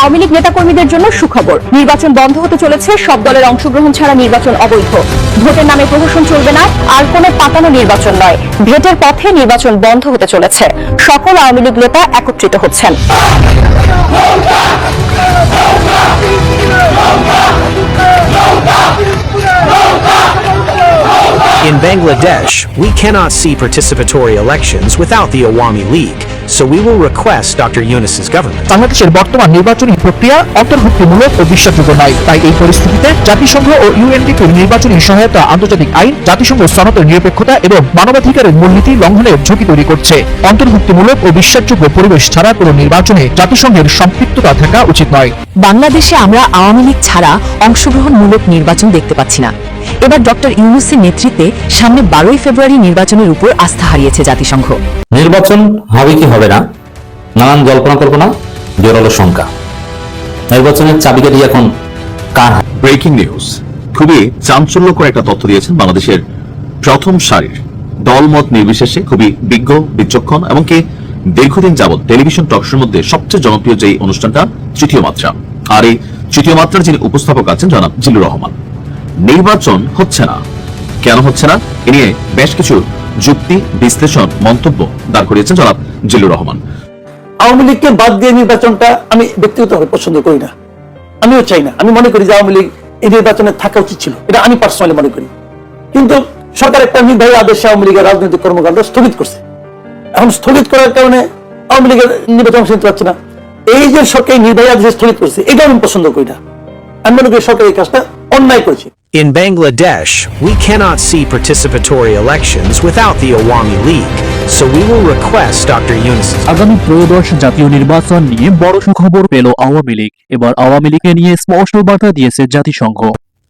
আওয়ামী লীগ নেতাকর্মীদের জন্য সুখবর। নির্বাচন বন্ধ হতে চলেছে, সব দলের অংশগ্রহণ ছাড়া নির্বাচন অবৈধ। ভোটের নামে প্রহসন চলবে না, আর কোনো পাতানো নির্বাচন নয়। ভেটের পথে নির্বাচন বন্ধ হতে চলেছে। সকল আওয়ামী লীগ নেতা একত্রিত হচ্ছেন। In Bangladesh, we cannot see participatory elections without the Awami League, so we will request Dr. Yunus's government. বাংলাদেশের বর্তমান নির্বাচনী প্রক্রিয়া অন্তর্ভুক্তিমূলক ও বিশ্বাসযোগ্য নয় তাই এই পরিস্থিতিতে জাতিসংঘ ও ইউএনডিপির নির্বাচনী সহায়তা আন্তর্জাতিক আইন জাতিসংঘ সনদের নিরপেক্ষতা এবং মানবাধিকারের মূলনীতি লঙ্ঘনের ঝুঁকি তৈরি করছে অন্তর্ভুক্তিমূলক ও বিশ্বাসযোগ্য পরিবেশ ছাড়া কোনো নির্বাচনে জাতিসংঘের সম্পৃক্ততা থাকা উচিত নয় বাংলাদেশে আমরা আওয়ামী লীগ ছাড়া অংশগ্রহণমূলক নির্বাচন দেখতে পাচ্ছি না এবার ডক্টর ইউনুসের নেতৃত্বে সামনে বারোই ফেব্রুয়ারি নির্বাচনের উপর আস্থা হারিয়েছে জাতিসংঘ। নির্বাচন হবে কি হবে না? নানান জল্পনা কল্পনা জোরালো শঙ্কা। নির্বাচনের চাবিকাঠি এখন কার ব্রেকিং নিউজ। খুবই চাঞ্চল্যকর একটা তথ্য দিয়েছেন বাংলাদেশের প্রথম সারির দলমত নির্বিশেষে খুবই বিজ্ঞ বিচক্ষণ এমনকি দীর্ঘদিন যাবৎ টেলিভিশন টকশোর মধ্যে সবচেয়ে জনপ্রিয় যে অনুষ্ঠানটা তৃতীয় মাত্রা। আর এই তৃতীয় মাত্রার যিনি উপস্থাপক আছেন জনাব জিলুর রহমান। নির্বাচন হচ্ছে না। কেন হচ্ছে না? এ নিয়ে বেশ কিছু যুক্তি, বিশ্লেষণ, মন্তব্য দাঁড় করিয়েছেন জনাব জিল্লুর রহমান। আওয়ামী লীগকে বাদ দিয়ে নির্বাচনটা আমি ব্যক্তিগতভাবে পছন্দ করি না। আমিও চাই না। আমি মনে করি যে আওয়ামী লীগ এই নির্বাচনে থাকা উচিত ছিল। এটা আমি পার্সোনালি মনে করি। কিন্তু সরকার একটা নির্বাহী আদেশে আওয়ামী লীগের রাজনৈতিক কর্মকাণ্ড স্থগিত করছে। এখন স্থগিত করার কারণে আওয়ামী লীগের নির্বাচন অংশ নিতে পারছে না। এই যে সরকার নির্বাহী আদেশে স্থগিত করছে এটা আমি পছন্দ করি না। আমি মনে করি সরকার এই কাজটা অন্যায় করেছে। In Bangladesh, we cannot see participatory elections without the Awami League, so we will request Dr. Yunus's আগামী ত্রয়োদশ জাতীয় নির্বাচন নিয়ে বড় সুখবর পেল আওয়ামী লীগ এবার আওয়ামী লীগকে নিয়ে স্পষ্ট বার্তা দিয়েছে জাতিসংঘ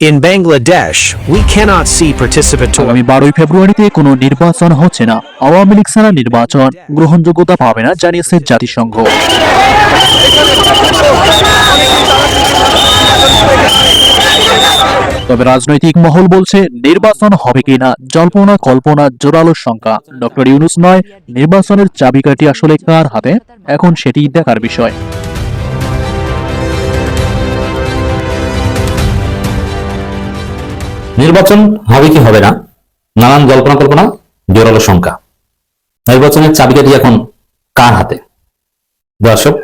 In Bangladesh, we cannot see participatory আগামী বারোই ফেব্রুয়ারিতে কোনো নির্বাচন হচ্ছে না আওয়ামী লীগ ছাড়া নির্বাচন গ্রহণযোগ্যতা পাবে না জানিয়েছে জাতিসংঘ তবে রাজনৈতিক মহল বলছে নির্বাচন হবে কিনা, জল্পনা, কল্পনা, জোরালো শঙ্কা। ডক্টর ইউনুস নয়, নির্বাচনের চাবিকাঠি আসলে কার হাতে? এখন সেটি দেখার বিষয়। নির্বাচন হবে কি হবে না? নানান জল্পনা কল্পনা, জোরালো শঙ্কা। নির্বাচনের চাবিকাঠি এখন কার হাতে? দর্শক,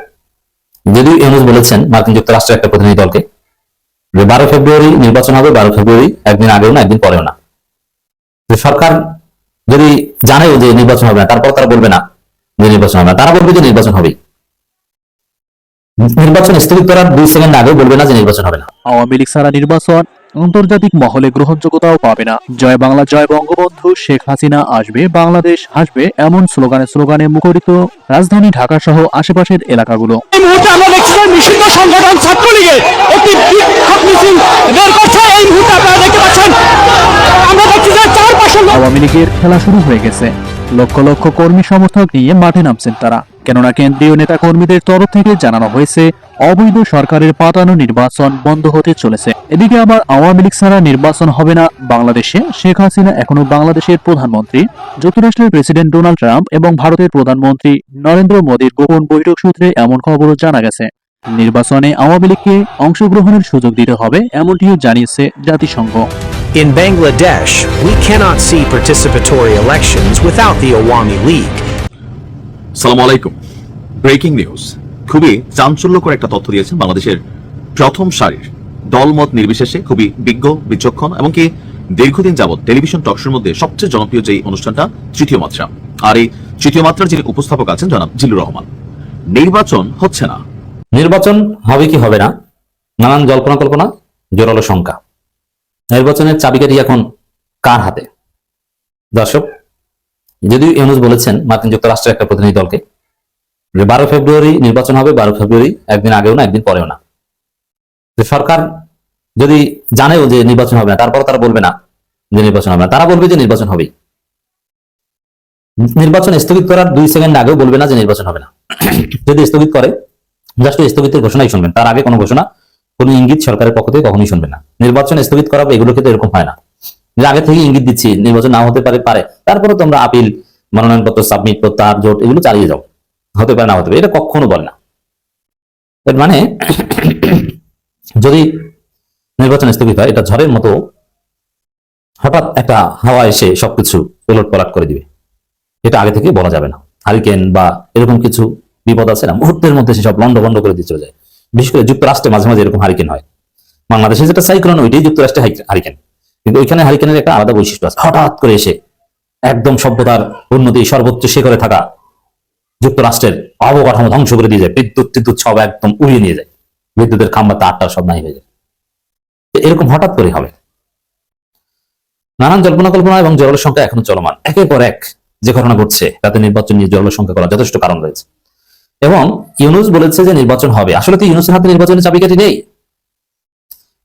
যদিও ইউনুস বলেছেন, মার্কিন যুক্তরাষ্ট্রের একটা প্রতিনিধি দলকে যে বারো ফেব্রুয়ারি নির্বাচন হবে, বারো ফেব্রুয়ারি একদিন আগেও না, একদিন পরেও না। সরকার যদি জানে যে নির্বাচন হবে না, তারপর তারা বলবে না যে নির্বাচন হবে না। তারা বলবে যে নির্বাচন হবে নির্বাচন স্থগিত করার দুই সেকেন্ড আগে বলবে না যে নির্বাচন হবে না। আওয়ামী লীগ ছাড়া নির্বাচন আন্তর্জাতিক মহলে গ্রহণযোগ্যতাও পাবে না। জয় বাংলা জয় বঙ্গবন্ধু শেখ হাসিনা আসবে বাংলাদেশ হাসবে এমন স্লোগানে স্লোগানে মুখরিত রাজধানী ঢাকা সহ আশেপাশের এলাকাগুলো। এই মুহূর্তে আমরা দেখছি যে নিষিদ্ধ সংগঠন ছাত্রলীগের একটি বিক্ষোভ মিছিল। বের করছে এই মুহূর্তে আপনারা দেখতে পাচ্ছেন আমরা দেখছি যে চারপাশে আওয়ামী লীগের খেলা শুরু হয়ে গেছে। লক্ষ লক্ষ কর্মী সমর্থক নিয়ে মাঠে নামছেন তারা। কেননা কেন্দ্রীয় নেতা কর্মীদের তরফ থেকে জানানো হয়েছে অবৈধ সরকারের পাতানো নির্বাচন বন্ধ হতে চলেছে। এদিকে আবার আওয়ামী লীগ ছাড়া নির্বাচন হবে না বাংলাদেশে। শেখ হাসিনা এখনও বাংলাদেশের প্রধানমন্ত্রী। যুক্তরাষ্ট্রের প্রেসিডেন্ট ডোনাল্ড ট্রাম্প এবং ভারতের প্রধানমন্ত্রী নরেন্দ্র মোদীর গোপন বৈঠক সূত্রে এমন খবরও জানা গেছে। নির্বাচনে আওয়ামী লীগকে অংশগ্রহণের সুযোগ দিতে হবে এমনটিও জানিয়েছে জাতিসংঘ। In Bangladesh, we cannot see participatory elections without the Awami League, সালাম আলাইকুম। Breaking news. খুবই চাঞ্চল্যকর একটা তথ্য দিয়েছেন বাংলাদেশের প্রথম সারির দলমত নির্বিশেষে খুবই বিজ্ঞ, বিচক্ষণ এমনকি দীর্ঘদিন যাবৎ টেলিভিশন টকশোর মধ্যে সবচেয়ে জনপ্রিয় যে অনুষ্ঠানটা, তৃতীয় মাত্রা। আর এই তৃতীয় মাত্রার যিনি উপস্থাপক আছেন জনাব জিল্লুর রহমান। নির্বাচন হচ্ছে না। নির্বাচন হবে কি হবে না? নানান জল্পনা কল্পনা, জোরালো শঙ্কা। নির্বাচনের চাবিকাঠি এখন কার হাতে? দর্শক যদিও ইউনুস বলেছেন মার্কিন যুক্তরাষ্ট্রের একটা প্রতিনিধি দলকে। বারো ফেব্রুয়ারি নির্বাচন হবে, বারো ফেব্রুয়ারি একদিন আগেও না, একদিন পরেও না। সরকার যদি জানেও যে নির্বাচন হবে না তারপর তারা বলবে না যে নির্বাচন হবে না। তারা বলবে যে নির্বাচন হবেই। নির্বাচন স্থগিত করার দুই সেকেন্ড আগেও বলবে না যে নির্বাচন হবে না। যদি স্থগিত করে, জাস্ট স্থগিতের ঘোষণাই শুনবেন। তার আগে কোনো ঘোষণা, কোনো ইঙ্গিত সরকারের পক্ষ থেকে কখনোই শুনবেন না। নির্বাচন স্থগিত করা, এগুলো ক্ষেত্রে এরকম হয় না। আগে থেকে ইঙ্গিত দিচ্ছি, নির্বাচন না হতে পারে পারে। তারপরে তোমরা আপিল, মনোনয়নপত্র, সাবমিট, প্রত্যাহার জোট এগুলো চালিয়ে যাও। হতে পারে, না হতে পারে, এটা কখনো বলে না। এর মানে যদি নির্বাচন স্থগিত হয়, এটা ঝড়ের মতো হঠাৎ একটা হাওয়া এসে সবকিছু উলট পালট করে দিবে। এটা আগে থেকে বলা যাবে না। হারিকেন বা এরকম কিছু বিপদ আছে না, মুহূর্তের মধ্যে সে সব লন্ড বন্ড করে দিয়ে চলে যায়। বিশেষ করে যুক্তরাষ্ট্রে মাঝে মাঝে এরকম হারিকেন হয়। বাংলাদেশে যেটা সাইক্লোন, ওইটাই যুক্তরাষ্ট্রে হারিকেন। কিন্তু ওইখানে হারিকেনের একটা আলাদা বৈশিষ্ট্য আছে। হঠাৎ করে এসে একদম সভ্যতার উন্নতি, সর্বোচ্চ শিখরে থাকা যুক্তরাষ্ট্রের অবকাঠামো ধ্বংস করে দিয়ে যায়। বিদ্যুৎ টিদ্যুৎ সব একদম উড়িয়ে নিয়ে যায়। বিদ্যুতের খাম্বা তারটা সব নাই হয়ে যায়। এরকম হঠাৎ করে হবে। নানান জল্পনা কল্পনা এবং জলের সংখ্যা এখনও চলমান। একের পর এক যে ঘটনা ঘটছে, তাতে নির্বাচন নিয়ে জলের সংখ্যা করার যথেষ্ট কারণ রয়েছে। এবং ইউনুস বলেছে যে নির্বাচন হবে। আসলে তো ইউনুসের হাতে নির্বাচনের চাবিকাঠি নেই?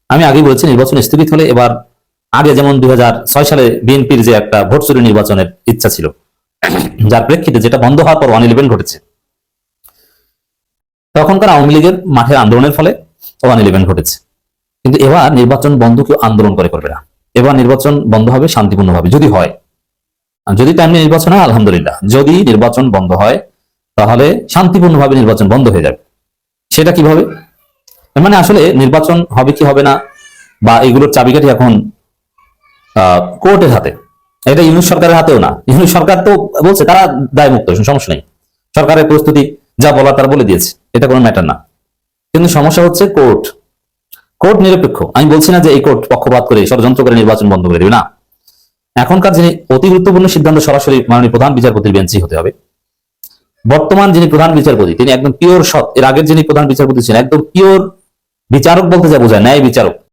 আমি আগে বলেছি, নির্বাচন স্থগিত হলে এবার আগে যেমন দুই হাজার ছয় সালে বিএনপির যে একটা ভোট চুরি নির্বাচনের ইচ্ছা ছিল, যার প্রেক্ষিতে যেটা বন্ধ হওয়ার পর ওয়ান ইলেভেন ঘটেছে। তখনকার আওয়ামী লীগের মাঠের আন্দোলনের ফলে ওয়ান ইলেভেন ঘটেছে। কিন্তু এবার নির্বাচন বন্ধ কেউ আন্দোলন করে করবে না। এবার নির্বাচন বন্ধ হবে শান্তিপূর্ণভাবে, যদি হয়। যদি টাইমে নির্বাচন হয়, আলহামদুলিল্লাহ। যদি নির্বাচন বন্ধ হয়, তাহলে শান্তিপূর্ণভাবে নির্বাচন বন্ধ হয়ে যাবে। সেটা কীভাবে? মানে আসলে নির্বাচন হবে কি হবে না, বা এগুলোর চাবিকাঠি এখন কোর্টের হাতে। এটা ইউনিট সরকারের হাতেও না। ইউনিট সরকার তো বলছে, তারা দায় মুক্ত সমস্যা নেই। সরকারের প্রস্তুতি যা বলা তারা বলে দিয়েছে, এটা কোনো ম্যাটার না। কিন্তু সমস্যা হচ্ছে কোর্ট কোর্ট নিরপেক্ষ। আমি বলছি না যে এই কোর্ট পক্ষপাত করে, ষড়যন্ত্র করে নির্বাচন বন্ধ করে দেবে, না। এখনকার যিনি অতি গুরুত্বপূর্ণ সিদ্ধান্ত সরাসরি মাননীয় প্রধান বিচারপতির বেঞ্চি হতে হবে। বর্তমান যিনি প্রধান বিচারপতি, তিনি একদম পিওর সৎ। এর আগের যিনি প্রধান বিচারপতি ছিলেন, একদম পিওর বিচারক বলতে যা বোঝায়, ন্যায় বিচারক।